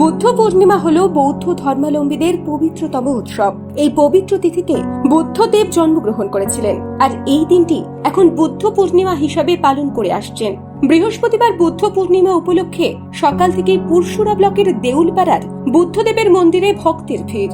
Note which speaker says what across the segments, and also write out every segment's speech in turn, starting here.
Speaker 1: বুদ্ধ পূর্ণিমা হল বৌদ্ধ ধর্মাবলম্বীদের পবিত্রতম উৎসব। এই পবিত্র তিথিতে বুদ্ধদেব জন্মগ্রহণ করেছিলেন আর এই দিনটি এখন বুদ্ধ পূর্ণিমা হিসাবে পালন করে আসছেন। বৃহস্পতিবার বুদ্ধ পূর্ণিমা উপলক্ষে সকাল থেকে পুরশুরা ব্লকের দেউলপাড়ার বুদ্ধদেবের মন্দিরে ভক্তের ভিড়।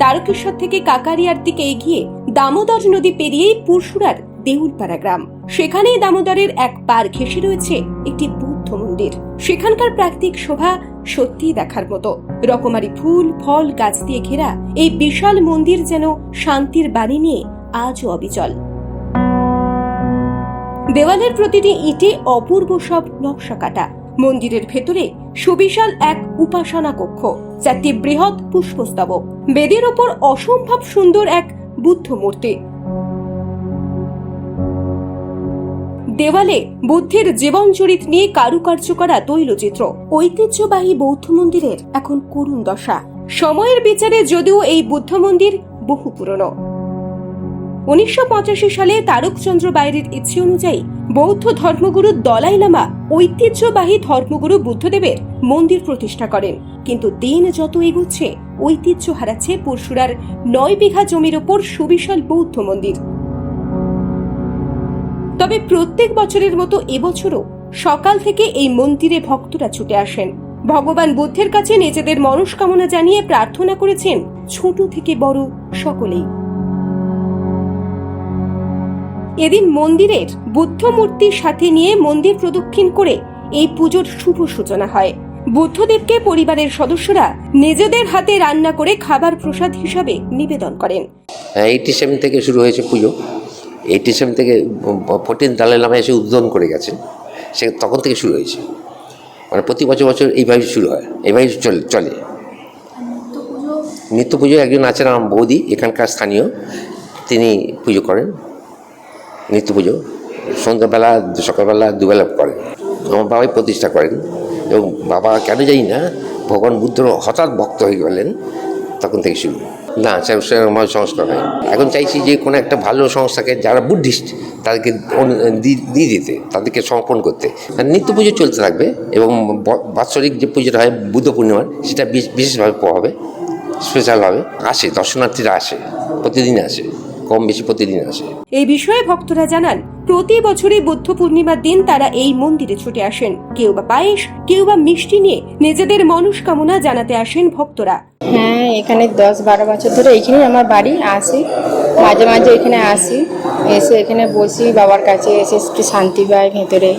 Speaker 1: তারকেশ্বর থেকে কাকারিয়ার দিকে এগিয়ে দামোদর নদী পেরিয়েই পুরশুরার দেউলপাড়া গ্রাম। সেখানেই দামোদরের এক পার ঘেঁষে রয়েছে একটি মন্দির। সেখানকার প্রাকৃতিক শোভা সত্যিই দেখার মতো। রকমারি ফুল, ফল, গাছ দিয়ে ঘেরা এই বিশাল মন্দির যেন শান্তির বাণী নিয়ে আজও অবিচল। দেওয়ালের প্রতিটি ইটে অপূর্ব সব নকশা কাটা। মন্দিরের ভেতরে সুবিশাল এক উপাসনা কক্ষ, চারটি বৃহৎ পুষ্পস্তবক। বেদের ওপর অসম্ভব সুন্দর এক বুদ্ধ মূর্তি। দেওয়ালে বুদ্ধের জীবন চরিত নিয়ে কারুকার্য করা তৈলচিত্র। ঐতিহ্যবাহী বৌদ্ধ মন্দিরের এখন করুণ দশা। সময়ের বিচারে যদিও এই বুদ্ধ মন্দির বহু পুরনো। উনিশশো সালে তারকচন্দ্র বাইরের ইচ্ছে অনুযায়ী বৌদ্ধ ধর্মগুরু দলাই লামা ঐতিহ্যবাহী ধর্মগুরু বুদ্ধদেবের মন্দির প্রতিষ্ঠা করেন। কিন্তু দিন যত এগুচ্ছে, ঐতিহ্য হারাচ্ছে পরশুরার নয় বিঘা জমির ওপর সুবিশাল বৌদ্ধ মন্দির। তবে প্রত্যেক বছরের মতো এবছরও সকাল থেকে এই মন্দিরে ভক্তরা ছুটে আসেন। ভগবান বুদ্ধের কাছে নিজেদের মনস্কামনা জানিয়ে প্রার্থনা করেছেন, ছোট থেকে বড় সকলেই। এদিন মন্দিরের বুদ্ধ মূর্তির সাথে নিয়ে মন্দির প্রদক্ষিণ করে এই পুজোর শুভ সূচনা হয়। বুদ্ধদেবকে পরিবারের সদস্যরা নিজেদের হাতে রান্না করে খাবার প্রসাদ হিসাবে নিবেদন করেন।
Speaker 2: এইটি সেভেন থেকে শুরু হয়েছে পুজো। এইটি সেভেন থেকে ফোরটিন দালাই লামা এসে উদ্বোধন করে গেছে। সে তখন থেকে শুরু হয়েছে। মানে প্রতি বছর বছর এইভাবে শুরু হয় এইভাবে চলে চলে। নিত্য পুজো একজন আছেন আমার বৌদি, এখানকার স্থানীয়। তিনি পুজো করেন, নিত্য পুজো। সন্ধ্যাবেলা, সকালবেলা, দুবেলা করেন। আমার বাবাই প্রতিষ্ঠা করেন। এবং বাবা কেন জানি না, ভগবান বুদ্ধর হঠাৎ ভক্ত হয়ে গেলেন, তখন থেকে শুরু। না আমার সংস্কার হয় এখন চাইছি যে কোনো একটা ভালো সংস্থাকে যারা বুদ্ধিস্ট, তাদেরকে দিয়ে দিতে, তাদেরকে সমর্পণ করতে। নিত্য পুজো চলতে থাকবে এবং বাৎসরিক যে পুজোটা হয় বুদ্ধ পূর্ণিমার, সেটা বিশ- বিশেষভাবে হবে স্পেশালভাবে আসে, দর্শনার্থীরা আসে প্রতিদিন আসে। কম বেশি প্রতিদিন আসে।
Speaker 1: এই বিষয়ে ভক্তরা জানান প্রতি বছরই বুদ্ধ পূর্ণিমার দিন তারা এই মন্দিরে ছুটে আসেন। কেউ বা পায়েস কেউ বা মিষ্টি নিয়ে নিজেদের মনস্কামনা জানাতে আসেন ভক্তরা।
Speaker 3: হ্যাঁ এখানে দশ বারো বছর ধরে এখানেই আমার বাড়ি আসি। মাঝে মাঝে এখানে আসি। এসে এখানে বসি বাবার কাছে এসে একটু শান্তি পাই ভেতরে।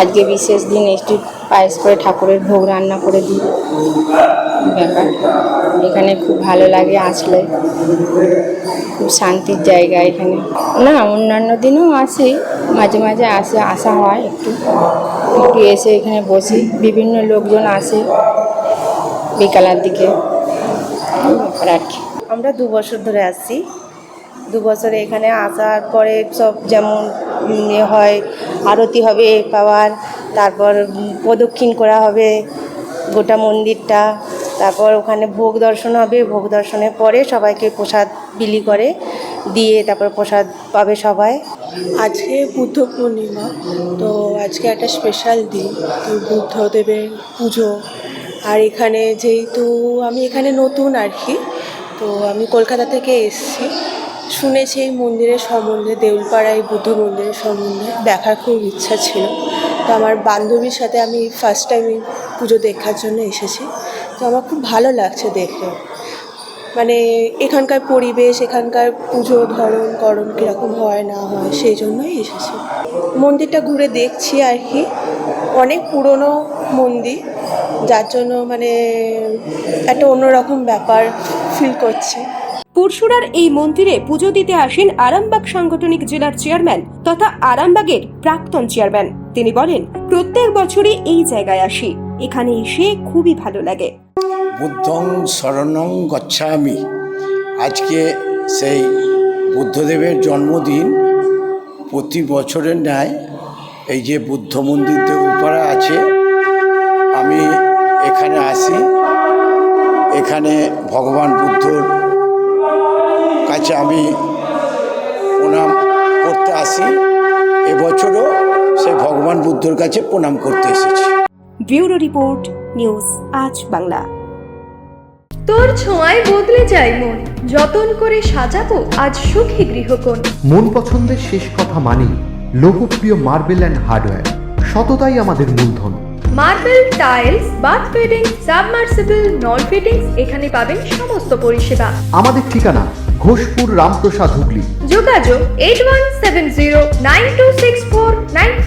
Speaker 3: আজকে বিশেষ দিন একটু পায়েস করে ঠাকুরের ভোগ রান্না করে দিই। ব্যাপার। এখানে খুব ভালো লাগে আসলে। খুব শান্তির জায়গা এখানে। না, অন্যান্য দিনও আসি। মাঝে মাঝে আসে, আসা হয় একটু। একটু এসে এখানে বসি। বিভিন্ন লোকজন আসে বিকালের দিকে। কি।
Speaker 4: আমরা দু বছর ধরে আসছি। দু বছরে এখানে আসার পরে সব যেমন হয়, আরতি হবে পাওয়ার। তারপর প্রদক্ষিণ করা হবে গোটা মন্দিরটা। তারপর ওখানে ভোগ দর্শন হবে। ভোগ দর্শনের পরে সবাইকে প্রসাদ বিলি করে দিয়ে তারপর প্রসাদ পাবে সবাই।
Speaker 5: আজকে বুদ্ধ পূর্ণিমা, তো আজকে একটা স্পেশাল দিন, তো বুদ্ধদেবের পুজো। আর এখানে যেহেতু আমি এখানে নতুন আর কি, তো আমি কলকাতা থেকে এসেছি। শুনেছি এই মন্দিরের সম্বন্ধে, দেউলপাড়ায় বুদ্ধ মন্দিরের সম্বন্ধে, দেখার খুব ইচ্ছা ছিল। তো আমার বান্ধবীর সাথে আমি ফার্স্ট টাইম পুজো দেখার জন্য এসেছি। তো আমার খুব ভালো লাগছে দেখে মানে এখানকার পরিবেশ, এখানকার পুজো ধরন, করণ কীরকম হয়, না হয়, সেই জন্যই এসেছি। মন্দিরটা ঘুরে দেখছি আর কি। অনেক পুরনো মন্দির, যার জন্য মানে একটা অন্যরকম ব্যাপার ফিল করছি।
Speaker 1: পরশুরার এই মন্দিরে পুজো দিতে আসেন আরামবাগ সাংগঠনিক জেলার চেয়ারম্যান তথা আরামবাগের প্রাক্তন চেয়ারম্যান তিনি বলেন, প্রত্যেক বছরই এই জায়গায় আসি। এখানে এসে খুবই ভালো লাগে।
Speaker 6: বুদ্ধং শরণং গচ্ছামি। আজকে সেই বুদ্ধদেবের জন্মদিন। প্রতি বছরের ন্যায় এই যে বুদ্ধ মন্দির উপরে আছে, আমি এখানে আসি। এখানে ভগবান বুদ্ধর কাছে আমি প্রণাম করতে আসি। এবছরও সেই ভগবান বুদ্ধর কাছে প্রণাম করতে এসেছি।
Speaker 1: ব্যুরো রিপোর্ট নিউজ আজ বাংলা।
Speaker 7: তোর ছোঁয়ায় বদলে যায় মন। যতন করে সাজাবো আজ সুখী গৃহকোণ।
Speaker 8: মন পছন্দের শেষ কথা মানি লোকপ্রিয় মার্বেল অ্যান্ড হার্ডওয়্যার। সততাই আমাদের মূলধন।
Speaker 7: Marble tiles bath fitting submersible নল ফিটিংস এখানে পাবেন সমস্ত পরিষেবা।
Speaker 8: আমাদের ঠিকানা ঘোষপুর রামপ্রসাদ হুগলি।
Speaker 7: যোগাযোগ eight one seven zero nine two six four